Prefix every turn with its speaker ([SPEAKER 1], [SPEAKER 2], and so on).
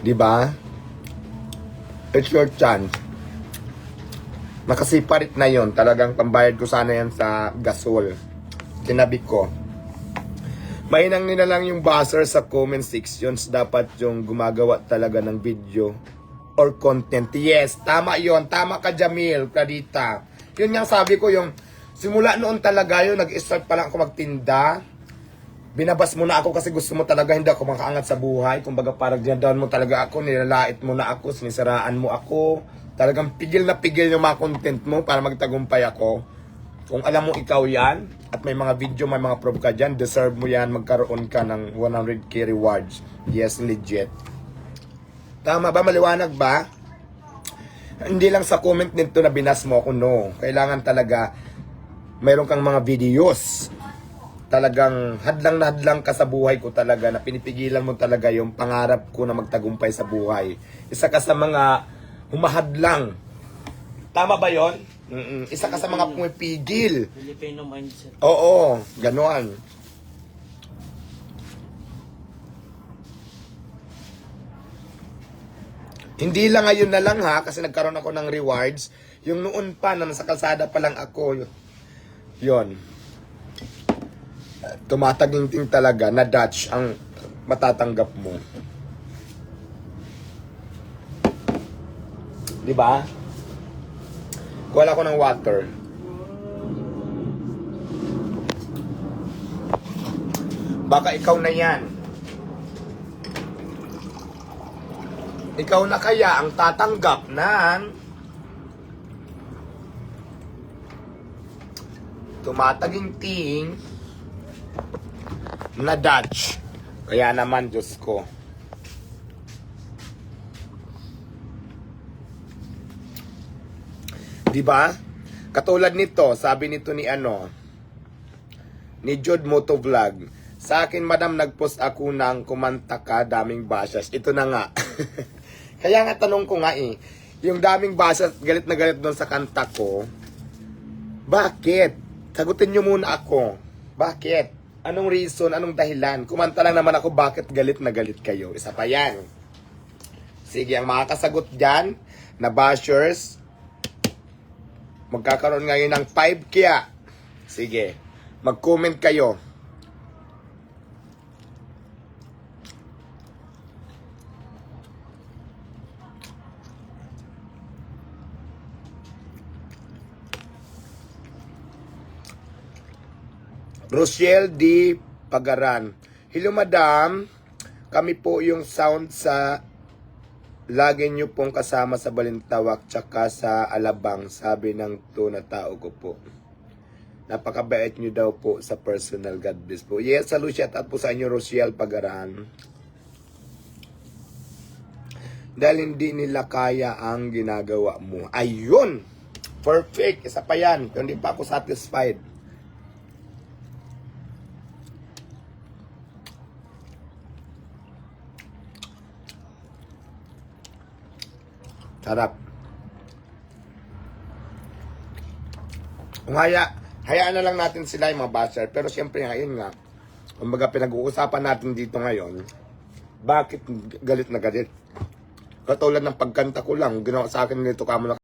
[SPEAKER 1] Di ba? It's your chance. Nakasiparit na yon Talagang pambayad ko sana yan sa gasol. Tinabi ko. Mainang nila lang yung buzzer sa comment sections. Dapat yung gumagawa talaga ng video or content. Yes, tama yon Tama ka, Jamil, Kadita. Yun nga sabi ko yung simula noon talaga yun, nag-start pa lang ako magtinda. Binabas mo na ako kasi gusto mo talaga hindi ako makaangat sa buhay. Kumbaga parang dinadaan mo talaga ako, nilalait mo na ako, sinisiraan mo ako. Talagang pigil na pigil yung mga content mo para magtagumpay ako. Kung alam mo ikaw yan, at may mga video, may mga proof ka dyan, deserve mo yan, magkaroon ka ng 100k rewards. Yes, legit. Tama ba? Maliwanag ba? Hindi lang sa comment nito na binas mo ako, no. Kailangan talaga, mayroon kang mga videos. Talagang hadlang na hadlang ka sa buhay ko talaga na pinipigilan mo talaga yung pangarap ko na magtagumpay sa buhay. Isa ka sa mga humahadlang. Tama ba yon? Mm-mm. Isa ka sa mga pumipigil.
[SPEAKER 2] Filipino mindset.
[SPEAKER 1] Oo, ganon. Hindi lang ngayon na lang ha, kasi nagkaroon ako ng rewards. Yung noon pa, na nasa kalsada pa lang ako, yon Tumataginting talaga na Dutch ang matatanggap mo. Di ba? Kuha ko ng water. Baka ikaw na yan. Ikaw na kaya ang tatanggap ng tumataginting na Dutch. Kaya naman, Diyos ko. Di ba? Katulad nito, sabi nito ni ano, ni Jude Motovlog. Sa akin, madam, nagpost ako ng kumanta ka, daming bashes. Ito na nga. Kaya nga tanong ko nga eh, yung daming bashes, galit na galit doon sa kanta ko, bakit? Sagutin nyo muna ako. Bakit? Anong reason? Anong dahilan? Kumanta lang naman ako, bakit galit na galit kayo? Isa pa yan. Sige, ang makakasagot dyan, na bashers, magkakaroon ngayon ng 5 kaya. Sige, mag-comment kayo. Rochelle D. Pagaran. Hello madam, kami po yung sound sa lagi nyo pong kasama sa Balintawak tsaka sa Alabang, sabi ng to na tao ko po. Napakabait nyo daw po sa personal God bless po. Yes, salut shout out po sa inyo Rochelle Pagaran. Dahil hindi nila kaya ang ginagawa mo. Ayun! Perfect! Isa pa yan. Hindi pa ako satisfied. Sarap. Kung haya, hayaan na lang natin sila yung mga basher. Pero siyempre ngayon nga, kumbaga pinag-uusapan natin dito ngayon, bakit galit na galit? Katulad ng pagkanta ko lang, ginawa sa akin nito kamo na